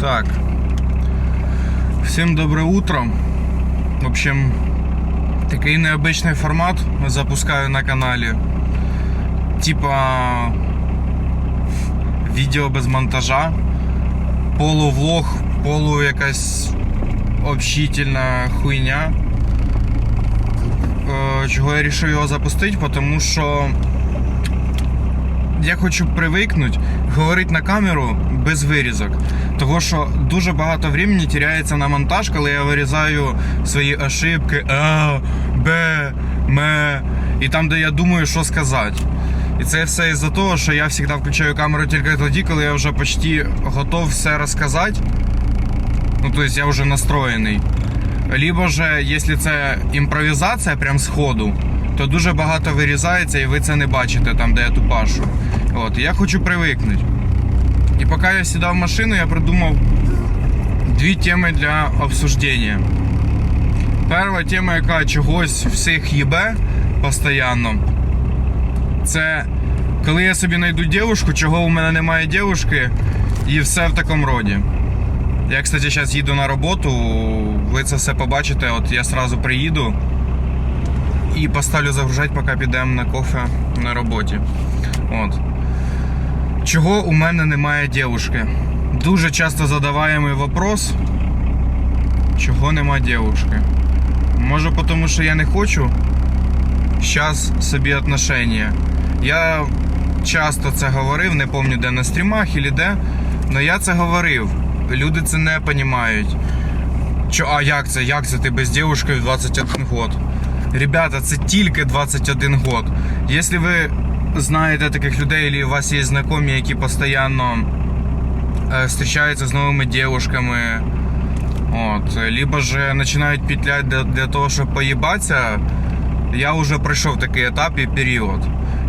Так. Всем доброе утро. В общем, такий необычный формат запускаю на каналі. Типа відео без монтажа. Полувлог, полу якась общительна хуйня. Е, Чого я вирішив його запустити? Тому що я хочу привикнути говорити на камеру без вирізок. Того що дуже багато времени теряється на монтаж, коли я вирізаю свої ошибки А, Б, М, і там, де я думаю, що сказати. І це все із-за того, що я завжди включаю камеру тільки тоді, коли я вже почти готов все розказати. Ну, тобто я вже настроєний. Либо же, якщо це імпровізація прям з ходу, то дуже багато вирізається і ви це не бачите там, де я тупашу. От, я хочу привикнути. І поки я сідав в машину, я придумав дві теми для обсуждення. Перша тема, яка чогось всіх їбе постійно, це коли я собі знайду дівушку, чого у мене немає дівушки, і все в такому роді. Я, кстати, зараз їду на роботу, ви це все побачите. От я сразу приїду і поставлю загружати, поки підемо на кофе на роботі. От. Чого у мене немає дівушки? Дуже часто задаваємий вопрос, чого нема дівушки. Може, тому що я не хочу зараз собі отношення. Я часто це говорив, не пам'ятаю де на стрімах і де, але я це говорив. Люди це не розуміють. Чо, а як це? Як це ти без дівушки в 21 год? Ребята, це тільки 21 год. Якщо ви знаєте таких людей, або у вас є знайомі, які постійно е, зустрічаються з новими дівушками, от, либо же починають петлять для, для того, щоб поїбатися, я вже пройшов такий етап і період.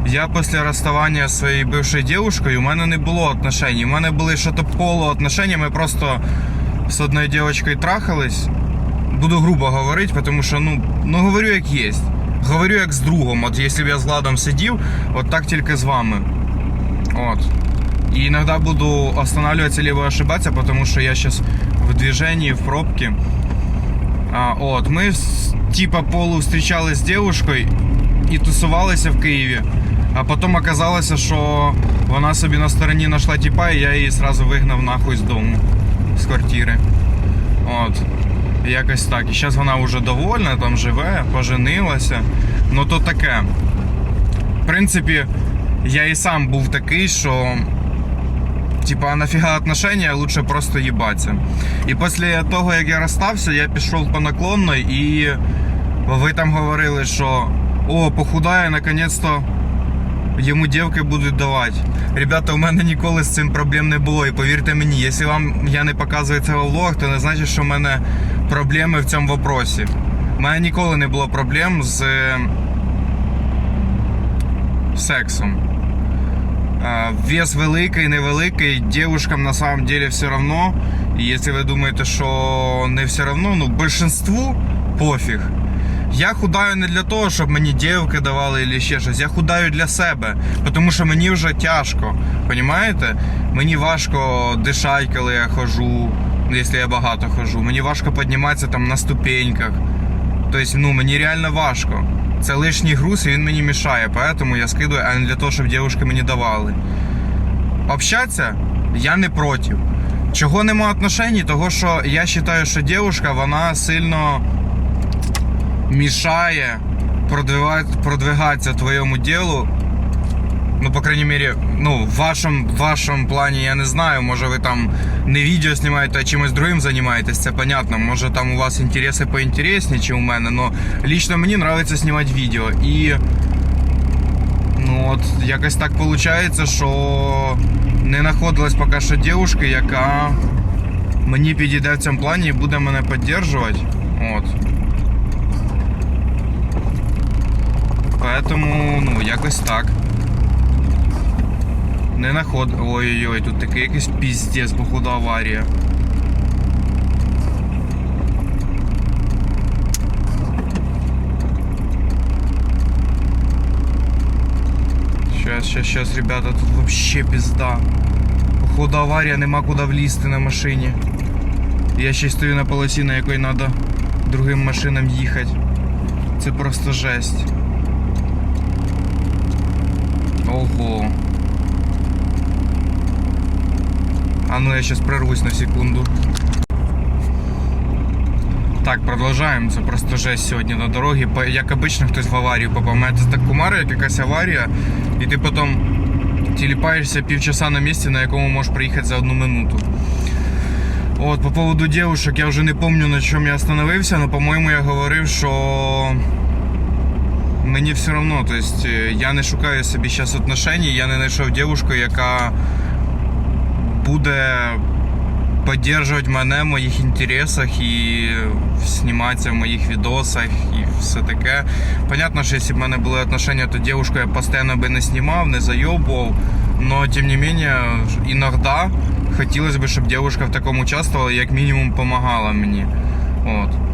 Я після розставання зі своєю бившою дівчиною, у мене не було отношень. У мене були що то полуотношення, ми просто з одною дівчинкою трахались. Буду грубо говорити, тому що ну, ну говорю як є. Говорю як з другом. От якщо б я з Владом сидів, от так тільки з вами. От. І іноді буду останавливатися либо ошибатися, тому що я зараз в движении, в пробке. А, от, ми типа полу зустрічались з дівчинкою і тусувалися в Києві. А потім оказалося, що вона собі на стороні знайшла типа, і я її сразу вигнав нахуй з дому, з квартири. От. Якось так. І зараз вона вже довольна, там живе, поженилася. Ну то таке. В принципі, я і сам був такий, що. Типа, нафіга отношения, лучше просто їбатися. І після того, як я розстався, я пішов по наклонной і ви там говорили, що о, похудає, наконець-то йому дівки будуть давати. Ребята, у мене ніколи з цим проблем не було. І повірте мені, якщо вам я не показую цього влог, то не значить, що в мене проблеми в цьому вопросі. У мене ніколи не було проблем з е, сексом. Вес великий, невеликий, девушкам на самом деле все равно. І якщо ви думаєте, що не все равно, ну большинству пофіг. Я худаю не для того, щоб мені дівки давали або ще щось. Я худаю для себе, тому що мені вже тяжко. Понімаєте? Мені важко дишати, коли я хожу, якщо я багато хожу. Мені важко підніматися там на ступеньках. Тобто, ну, мені реально важко. Це лишній груз, і він мені мішає, поэтому я скидую, а не для того, щоб дівчатки мені давали. Общатися я не проти. Чого нема отношень? Того, що я вважаю, що дівчинка, вона сильно мішає продвигати, продвигатися твоєму ділу. Ну, по крайней мере, ну, в вашому, в вашому плані я не знаю. Може ви там не відео знімаєте, а чимось другим займаєтесь, це понятно. Може там у вас інтереси поінтересні, чи у мене. Но лично мені подобається знімати відео. І ну от якось так виходить, що не знаходилась поки що дівчинка, яка мені підійде в цьому плані і буде мене підтримувати. От. Поэтому, ну, якось так. Не наход. Ой-ой-ой, тут такий якийсь піздець, походу аварія. Сейчас, сейчас, сейчас, ребята, тут вообще пизда. Походу аварія, нема куди влізти на машині. Я ще стою на полосі, на якій треба другим машинам їхати. Це просто жесть. Ого. А ну я сейчас прорвусь на секунду. Так, продовжаємо. Це просто жесть сьогодні на дорогі. Як обично, хтось в аварію попав. Мене Це так кумара, як якась аварія, і ти потім тіліпаєшся півчаса на місці, на якому можеш приїхати за одну минуту. От, по поводу девушек, я вже не пам'ятаю, на чому я остановився, але, по-моєму, я говорив, що мені все одно, то есть, е, я не шукаю собі зараз отношень, я не знайшов дівчинку, яка буде підтримувати мене в моїх інтересах і зніматися в моїх відосах і все таке. Понятно, що якщо б в мене були отношення, то дівчинку я постійно би не знімав, не зайобував. Но тим не менее, іноді хотілося б, щоб дівчинка в такому участвувала і як мінімум допомагала мені. От.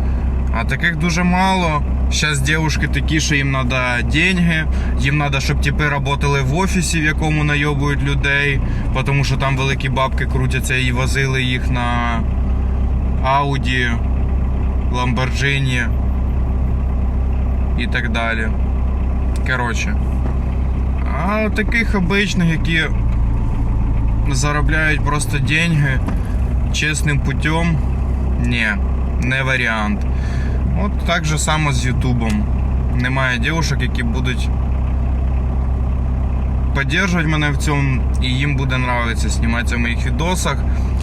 А таких дуже мало. Зараз дівчатки такі, що їм треба деньги, їм треба, щоб типи працювали в офісі, в якому найобують людей, тому що там великі бабки крутяться і возили їх на Audi, Lamborghini і так далі. Коротше. А таких обичних, які заробляють просто деньги чесним путем, ні, не варіант. От так же само з Ютубом. Немає дівчат, які будуть підтримувати мене в цьому, і їм буде нравитися зніматися в моїх відосах,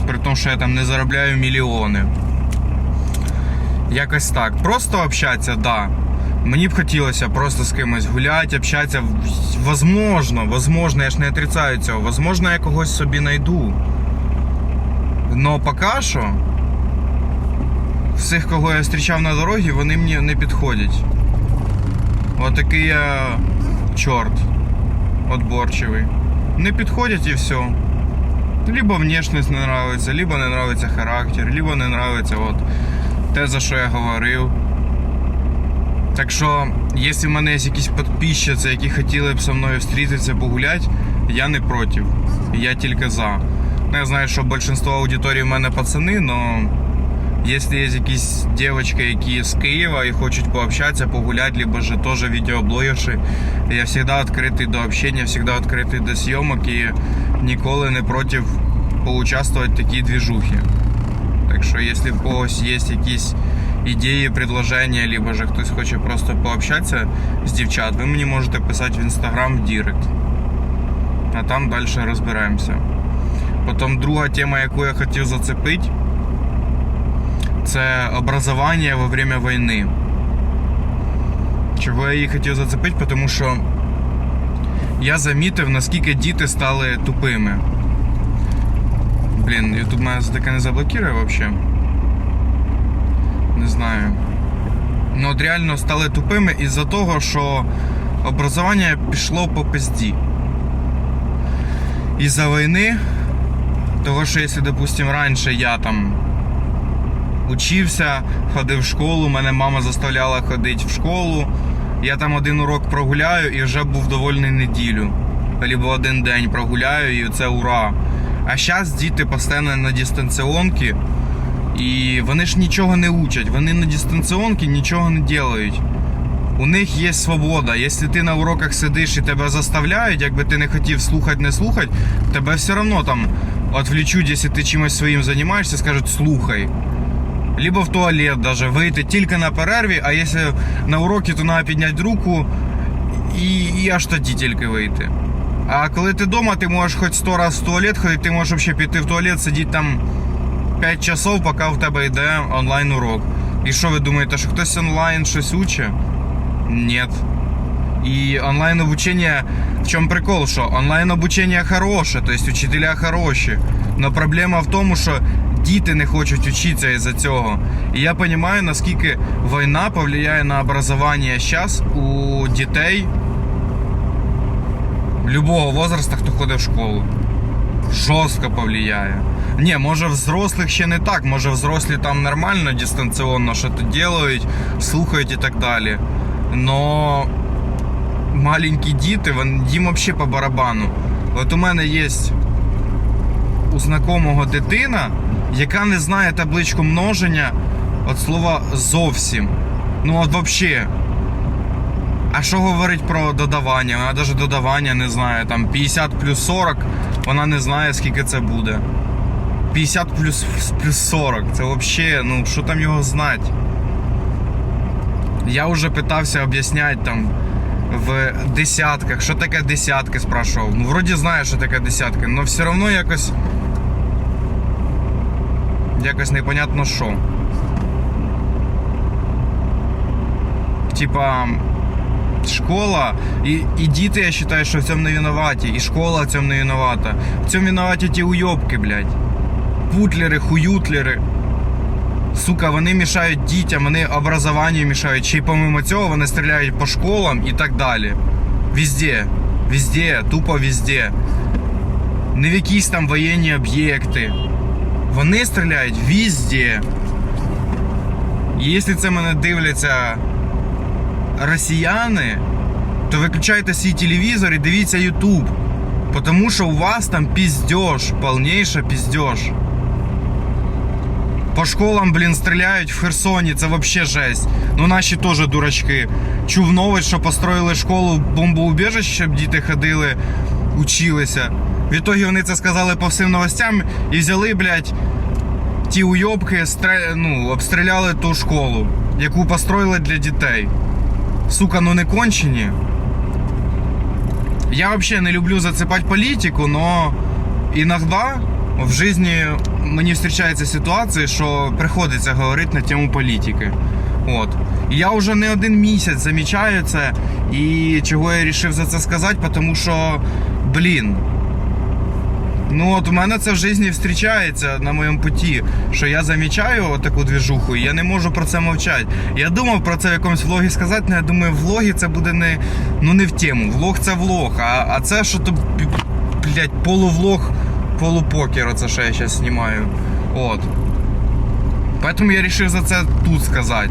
при тому, що я там не заробляю мільйони. Якось так. Просто общатися, да. Мені б хотілося просто з кимось гуляти, общатися. Возможно, возможно, я ж не отрицаю цього. Возможно, я когось собі знайду. Но поки що всіх, кого я зустрічав на дорозі, вони мені не підходять. Отакий я чорт отборчивий. Не підходять і все. Либо внешність не нравиться, либо не нравиться характер, либо не нравиться от те, за що я говорив. Так що, якщо в мене є якісь підписчиці, які хотіли б зі мною зустрітися, погуляти, я не проти. Я тільки за. Ну, Я знаю, що більшість аудиторії в мене пацани, але Якщо є якісь дівчатки, які з Києва і хочуть пообщатися, погуляти, либо же теж відеоблогерші, я завжди відкритий до общення, завжди відкритий до зйомок і ніколи не проти поучаствувати в такій движухі. Так що, якщо в когось є якісь ідеї, предложення, либо же хтось хоче просто пообщатися з дівчат, ви мені можете писати в інстаграм в Директ. А там далі розберемося. Потім друга тема, яку я хотів зацепити, Це образування во время війни. Чого я її хотів зацепити, тому що я замітив, наскільки діти стали тупими. Блін, YouTube мене за таке не заблокує взагалі. Не знаю. Ну от реально стали тупими із-за того, що образування пішло по пизді. Із-за війни, того, що якщо, допустим, раніше я там учився, ходив в школу, мене мама заставляла ходити в школу. Я там один урок прогуляю і вже був довольний неділю. Либо один день прогуляю і це ура. А зараз діти постійно на дистанціонки, і вони ж нічого не учать. Вони на дистанціонки нічого не роблять. У них є свобода. Якщо ти на уроках сидиш і тебе заставляють, якби ти не хотів слухати, не слухати, тебе все одно там відвлічуть, якщо ти чимось своїм займаєшся, скажуть слухай. Либо в туалет даже вийти тільки на перерві, а якщо на уроці, то треба підняти руку і, і аж тоді тільки вийти. А коли ти вдома, ти можеш хоч 100 разів в туалет ходити, ти можеш взагалі піти в туалет, сидіти там 5 часов, поки в тебе йде онлайн урок. І що ви думаєте, що хтось онлайн щось учить? Ні. І онлайн обучення, в чому прикол, що онлайн обучення хороше, тобто учителя хороші. Но проблема в тому, що діти не хочуть вчитися із-за цього. І я розумію, наскільки війна повлияє на образування зараз у дітей любого возраста, хто ходить в школу. Жорстко повлияє. Ні, може взрослих ще не так, може взрослі там нормально дистанційно що то делають, слухають і так далі. Но маленькі діти, їм взагалі по барабану. От у мене є у знакомого дитина, яка не знає табличку множення від слова зовсім. Ну от взагалі. А що говорить про додавання? Вона навіть додавання не знає. Там 50 плюс 40, вона не знає, скільки це буде. 50 плюс, плюс 40. Це взагалі, ну що там його знати? Я вже питався об'ясняти там в десятках, що таке десятки, спрашував. Ну, вроді знаю, що таке десятки, але все одно якось. Якось непонятно що. Типа, школа, і, і діти, я вважаю, що в цьому не винуваті, і школа в цьому не винувата. В цьому винуваті ті уйобки, блядь. Путлери, хуютлери. Сука, вони мішають дітям, вони образованню мішають. Ще й помимо цього вони стріляють по школам і так далі. Везде. Везде, тупо везде. Не в якісь там воєнні об'єкти. Вони стріляють везде. І якщо це мене дивляться росіяни, то виключайте свій телевізор і дивіться YouTube. Потому що у вас там піздеж, повніша піздеж. По школам, блін, стріляють в Херсоні, це вообще жесть. Ну наші теж дурачки. Чув новость, що построїли школу бомбоубіжище, щоб діти ходили, училися. В ітогі вони це сказали по всім новостям і взяли, блядь, ті уйобки, стре... ну, обстріляли ту школу, яку построїли для дітей. Сука, ну не кончені. Я вообще не люблю зацепать політику, но иногда в жизни мені встречаються ситуації, що приходиться говорити на тему політики. От. Я вже не один місяць замічаю це. І чого я вирішив за це сказати, тому що, блін. Ну от у мене це в житті зустрічається на моєму путі, що я замічаю таку двіжуху, і я не можу про це мовчати. Я думав про це в якомусь влогі сказати, але я думаю, влоги це буде не, ну не в тему. Влог це влог, а, а це що то, блядь, полувлог, полупокер, оце що я зараз знімаю. От. Поэтому я вирішив за це тут сказати.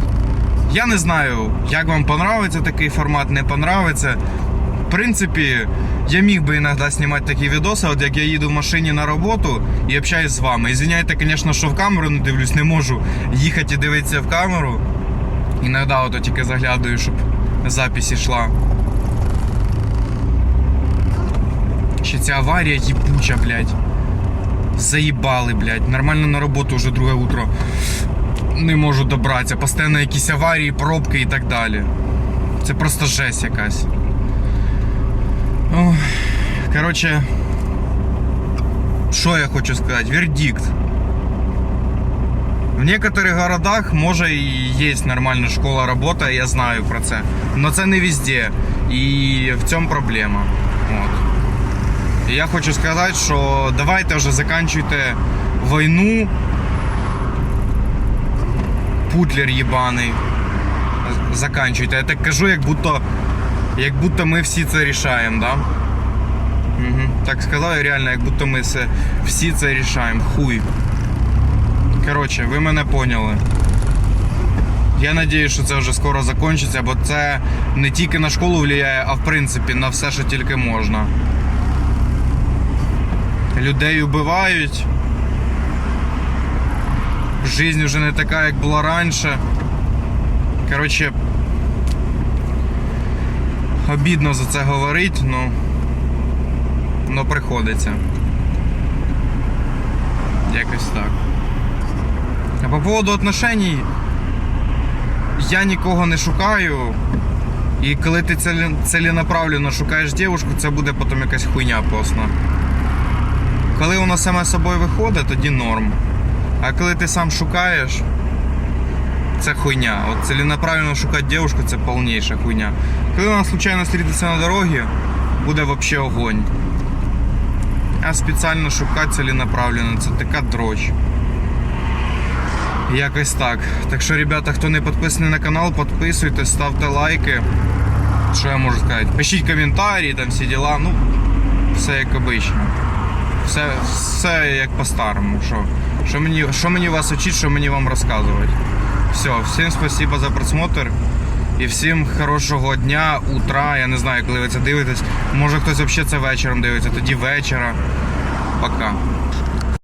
Я не знаю, як вам понравиться такий формат, не понравиться. Принципі, я міг би іноді знімати такі відоси, от як я їду в машині на роботу і общаюсь з вами. Ізвиняйте, звісно, що в камеру не дивлюсь, не можу їхати і дивитися в камеру. Іноді ото тільки заглядаю, щоб запись йшла. Ще ця аварія їбуча, блядь. Заїбали, блядь. Нормально на роботу вже друге утро. Не можу добратися. Постійно якісь аварії, пробки і так далі. Це просто жесть якась. Короче, що я хочу сказати? Вердикт. В некоторых городах може і є нормальна школа робота, я знаю про це. Но це не везде. І в цьому проблема. От. І я хочу сказати, що давайте вже заканчуйте війну. Путлер єбаний. Заканчуйте. Я так кажу, як будто, як будто ми всі це рішаємо, да? Угу. Так сказав, реально, як будто ми це, всі це рішаємо. Хуй. Коротше, ви мене поняли. Я надію, що це вже скоро закінчиться, бо це не тільки на школу впливає, а в принципі на все, що тільки можна. Людей вбивають. Жизнь вже не така, як була раніше. Коротше, обідно за це говорити, ну, но приходиться. Якось так. А по поводу отношений я нікого не шукаю. І коли ти ціленаправленно шукаєш дівчинку, це буде потім якась хуйня посна. Коли воно саме собою виходить, тоді норм. А коли ти сам шукаєш, це хуйня. От ціленаправленно шукати дівчинку це повніша хуйня. Коли вона случайно зустрітиться на дорогі, буде взагалі огонь. А спеціально шукати ціленаправленно це така дрочь. Якось так. Так що, ребята, хто не підписаний на канал, підписуйтесь, ставте лайки. Що я можу сказати? Пишіть коментарі, там всі діла. Ну, все як обично. Все, все як по-старому. Що, що, мені, що мені вас учить, що мені вам розказувати. Все, всім спасибо за просмотр. І всім хорошого дня, утра. Я не знаю, коли ви це дивитесь. Може хтось взагалі це вечором дивиться, тоді вечора. Пока.